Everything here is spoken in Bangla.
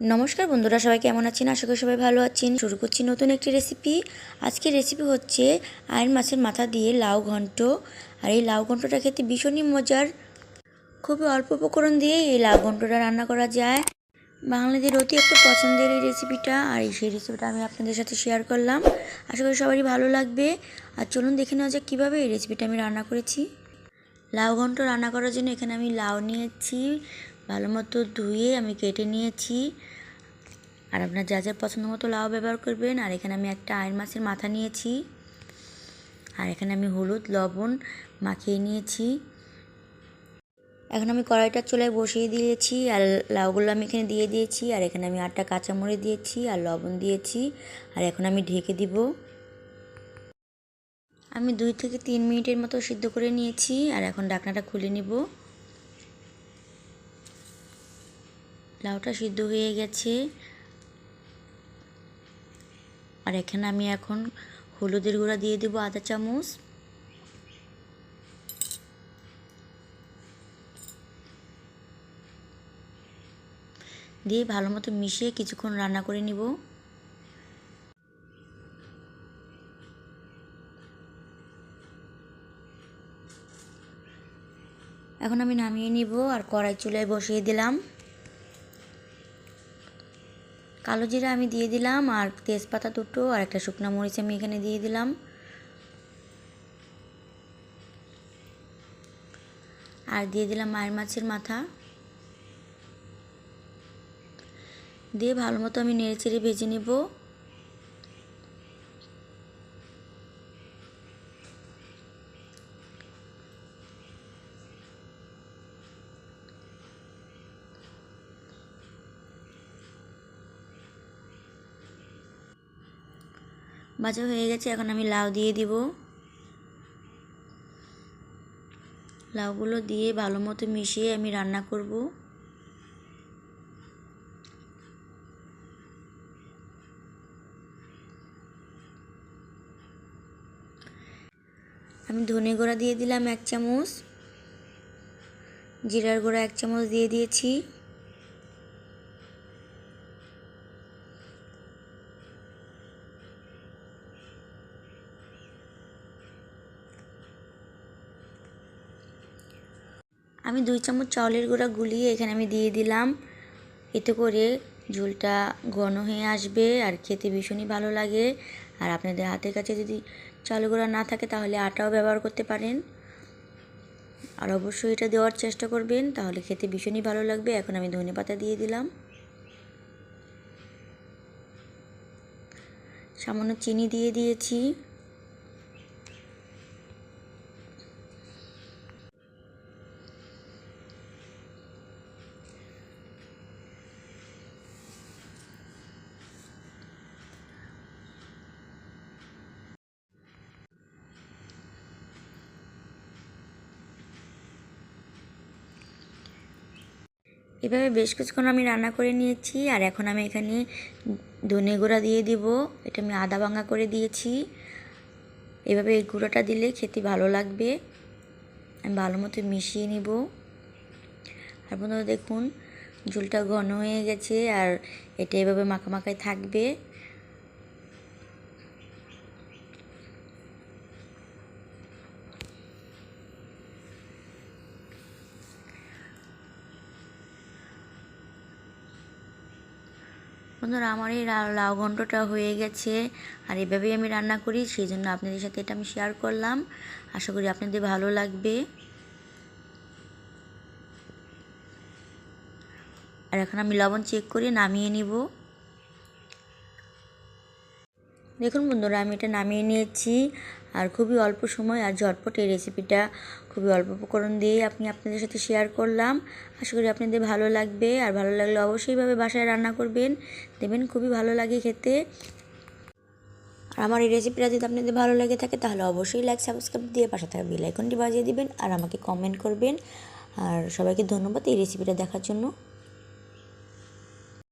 নমস্কার বন্ধুরা, সবাই কেমন আছেন? আশা করি সবাই ভালো আছেন। শুরু করছি নতুন একটি রেসিপি আজকের রেসিপি হচ্ছে আয়ের মাছের মাথা দিয়ে লাউ ঘন্ট। আর এই লাউ ঘন্টটা খেতে ভীষণই মজার। খুবই অল্প উপকরণ দিয়ে এই লাউ ঘন্টটা রান্না করা যায়। বাঙালিদের অতি একটা পছন্দের এই রেসিপিটা আর এই সেই রেসিপিটা আমি আপনাদের সাথে শেয়ার করলাম। আশা করি সবারই ভালো লাগবে। আর চলুন দেখে নেওয়া যাক কীভাবে এই রেসিপিটা আমি রান্না করেছি। লাউ ঘন্ট রান্না করার জন্য এখানে আমি লাউ নিয়েছি। ভালো মতো ধুয়ে আমি কেটে নিয়েছি। আর আপনার যা যা পছন্দ মতো লাউ ব্যবহার করবেন। আর এখানে আমি একটা আয়ের মাছের মাথা নিয়েছি। আর এখানে আমি হলুদ, লবণ মাখিয়ে নিয়েছি। এখন আমি কড়াইটা চুলায় বসিয়ে দিয়েছি। আর লাউগুলো আমি এখানে দিয়ে দিয়েছি। আর এখানে আমি আটটা কাঁচামরিচ দিয়েছি আর লবণ দিয়েছি। আর এখন আমি ঢেকে দিব। আমি দুই থেকে তিন মিনিটের মতো সিদ্ধ করে নিয়েছি। আর এখন ডাকনাটা খুলে নিব। লাউটা সিদ্ধ হয়ে গেছে। আর এখানে আমি এখন হলুদের গুঁড়া দিয়ে দেবো আধা চামচ। দিয়ে ভালো মতো মিশিয়ে কিছুক্ষণ রান্না করে নিব। এখন আমি নামিয়ে নিব আর কড়াই চুলায় বসিয়ে দিলাম। কালো জিরা আমি দিয়ে দিলাম, আর তেজপাতা দুটো, আর একটা শুকনো মরিচ আমি এখানে দিয়ে দিলাম। আর দিয়ে দিলাম মায়ের মাছের মাথা। দিয়ে ভালো মতো আমি নেড়ে চেড়ে ভেজে নেব। ভাজা হয়ে গেছে, এখন আমি লাউ দিয়ে দিব। লাউগুলো দিয়ে ভালো মতো মিশিয়ে আমি রান্না করব। আমি ধনে গুঁড়া দিয়ে দিলাম এক চামচ, জিরার গুঁড়া এক চামচ দিয়ে দিয়েছি। আমি দুই চামচ চাউলের গুঁড়া গুলিয়ে এখানে আমি দিয়ে দিলাম। এতে করে ঝোলটা ঘন হয়ে আসবে আর খেতে ভীষণই ভালো লাগে। আর আপনাদের হাতের কাছে যদি চাউলের গুঁড়া না থাকে তাহলে আটাও ব্যবহার করতে পারেন। আর অবশ্যই এটা দেওয়ার চেষ্টা করবেন, তাহলে খেতে ভীষণই ভালো লাগবে। এখন আমি ধনে পাতা দিয়ে দিলাম। সামান্য চিনি দিয়ে দিয়েছি। এভাবে বেশ কিছুক্ষণ আমি রান্না করে নিয়েছি, আর এখন আমি এখানে ধনে গুঁড়া দিয়ে দিব। এটা আমি আদা ভাঙা করে দিয়েছি। এভাবে এই গুঁড়োটা দিলে খেতে ভালো লাগবে। আমি ভালো মতো মিশিয়ে নিব। আর বন্ধুরা দেখুন, ঝুলটা ঘন হয়ে গেছে, আর এটা এভাবে মাখামাখায় থাকবে। বন্ধুরা, আমার এই লাউ ঘন্টটা হয়ে গেছে। আর এভাবেই আমি রান্না করি, সেই জন্য আপনাদের সাথে এটা আমি শেয়ার করলাম। আশা করি আপনাদের ভালো লাগবে। আর এখন আমি লবণ চেক করে নামিয়ে নিব। দেখুন বন্ধুরা, আমি এটা নামিয়ে নিয়েছি। আর খুবই অল্প সময় আর ঝটপট এই রেসিপিটা খুবই অল্প উপকরণ দিয়ে আপনি আপনাদের সাথে শেয়ার করলাম। আশা করি আপনাদের ভালো লাগবে। আর ভালো লাগলে অবশ্যইভাবে বাসায় রান্না করবেন। দেবেন খুবই ভালো লাগে খেতে। আর আমার এই রেসিপিটা যদি আপনাদের ভালো লাগে থাকে, তাহলে অবশ্যই লাইক সাবস্ক্রাইব দিয়ে পাশে থাকা বেল বাজিয়ে দিবেন। আর আমাকে কমেন্ট করবেন। আর সবাইকে ধন্যবাদ এই রেসিপিটা দেখার জন্য।